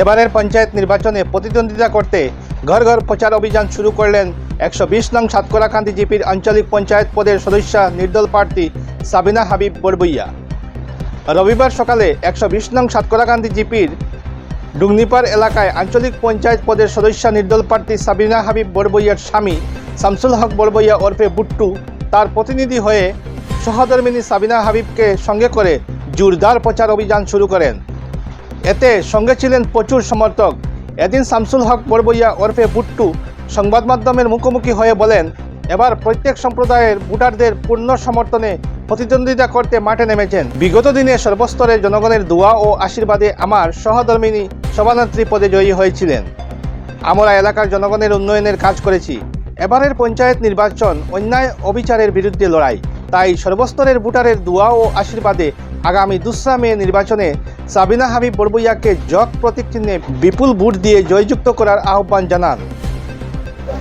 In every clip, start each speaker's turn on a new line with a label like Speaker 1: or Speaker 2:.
Speaker 1: এবারের পঞ্চায়েত নির্বাচনে প্রতিদ্বন্দ্বিতা করতে ঘর ঘর প্রচার অভিযান শুরু করলেন একশো বিশ নং সাতকরাকান্দি জিপির আঞ্চলিক পঞ্চায়েত পদের সদস্য নির্দল প্রার্থী সাবিনা হাবিব বরবইয়া। রবিবার সকালে একশো বিশ নং সাতকরাকান্দি জিপির ডুংনিপার এলাকায় আঞ্চলিক পঞ্চায়েত পদের সদস্য নির্দল প্রার্থী সাবিনা হাবিব বরবইয়ার স্বামী শামসুল হক বরবইয়া ওরফে বুট্টু তার প্রতিনিধি হয়ে সহধর্মিনী সাবিনা হাবিবকে সঙ্গে করে জোরদার প্রচার অভিযান শুরু করেন। এতে সঙ্গে ছিলেন প্রচুর সমর্থক। এদিন শামসুল হক বরবইয়া ওরফে বুট্টু সংবাদ মাধ্যমের মুখোমুখি হয়ে বলেন, এবার প্রত্যেক সম্প্রদায়ের ভোটারদের পূর্ণ সমর্থনে প্রতিদ্বন্দ্বিতা করতে মাঠে নেমেছেন। বিগত দিনে সর্বস্তরের জনগণের দোয়া ও আশীর্বাদে আমার সহধর্মিনী সভানেত্রী পদে জয়ী হয়েছিলেন। আমরা এলাকার জনগণের উন্নয়নের কাজ করেছি। এবারের পঞ্চায়েত নির্বাচন অন্যায় অবিচারের বিরুদ্ধে লড়াই। তাই সর্বস্তরের ভোটারের দোয়া ও আশীর্বাদে আগামী দুসরা মে নির্বাচনে সাবিনা হাবিব বরবইয়াকে জগ প্রতীক চিহ্নে বিপুল ভোট দিয়ে জয়যুক্ত করার আহ্বান জানান।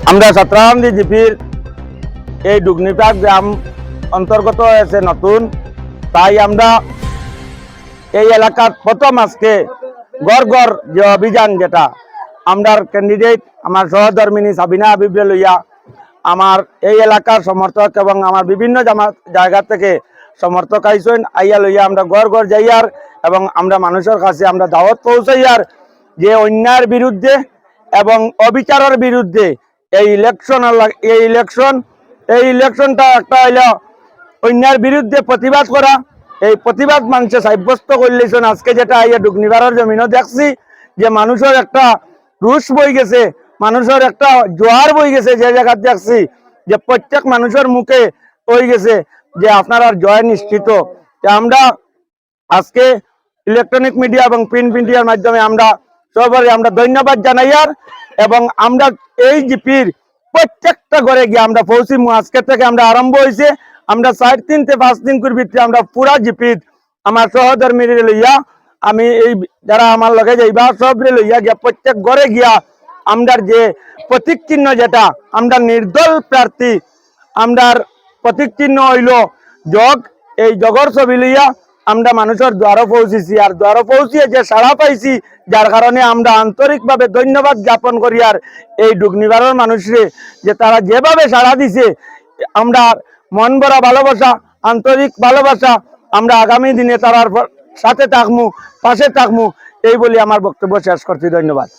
Speaker 2: আমরা সত্রান্দি জিপির এই ডুগনিপাক গ্রাম অন্তর্গত হয়েছে নতুন, তাই আমরা এই এলাকার প্রথম আজকে গড় গড় যে অভিযান যেটা, আমরার ক্যান্ডিডেট আমার সহধর্মিনী সাবিনা হাবিবরে লইয়া আমার এই এলাকার সমর্থক এবং আমার বিভিন্ন জামা- জায়গা থেকে সমর্থক আইসেন, আইয়া লইয়া আমরা গড় গড় যাইয়ার এবং আমরা মানুষের কাছে আমরা দাওয়াত পৌঁছাইয়ার যে অন্যায়ের বিরুদ্ধে এবং অবিচারের বিরুদ্ধে এই ইলেকশন এই ইলেকশন এই ইলেকশনটা একটা হইল অন্যায়ের বিরুদ্ধে প্রতিবাদ করা। এই প্রতিবাদ মানুষে সাব্যস্ত করলেছেন আজকে যেটা আইয়া ডুগনিবারের জমিনও দেখছি, যে মানুষের একটা রুশ বই গেছে, মানুষের একটা জোয়ার বই গেছে, যে জায়গা দেখছি, যে প্রত্যেক মানুষের মুখে হয়ে গেছে। যে আপনার আর জয় নিশ্চিত। আমরা আজকে ইলেকট্রনিক মিডিয়া এবং প্রিন্ট মিডিয়ার মাধ্যমে আমরা সবাই আমরা ধন্যবাদ জানাইয়ার এবং আমরা এই জিপির প্রত্যেকটা ঘরে গিয়ে আমরা পৌঁছিমু। আজকে থেকে আমরা আরম্ভ হয়েছে। আমরা সাড়ে দিন থেকে পাঁচ দিন ভিতরে আমরা পুরা জিপির আমার সহধর্মী লইয়া, আমি এই যারা আমার লগে যাইবা, সব লইয়া গিয়া প্রত্যেক ঘরে গিয়া আমরার যে প্রতীক চিহ্ন যেটা আমরা নির্দল প্রার্থী, আমরার প্রতীক চিহ্ন হইল জগ। এই জগর ছবি লইয়া আমরা মানুষের দ্বারও পৌঁছেছি। আর দ্বারও পৌঁছিয়ে যে সাড়া পাইছি, যার কারণে আমরা আন্তরিকভাবে ধন্যবাদ জ্ঞাপন করি। আর এই ডুগনিবারের মানুষরে যে তারা যেভাবে সাড়া দিছে, আমরা মন ভরা ভালোবাসা, আন্তরিক ভালোবাসা আমরা আগামী দিনে তারার সাথে থাকমু, পাশে থাকমু, এই বলে আমার বক্তব্য শেষ করছি। ধন্যবাদ।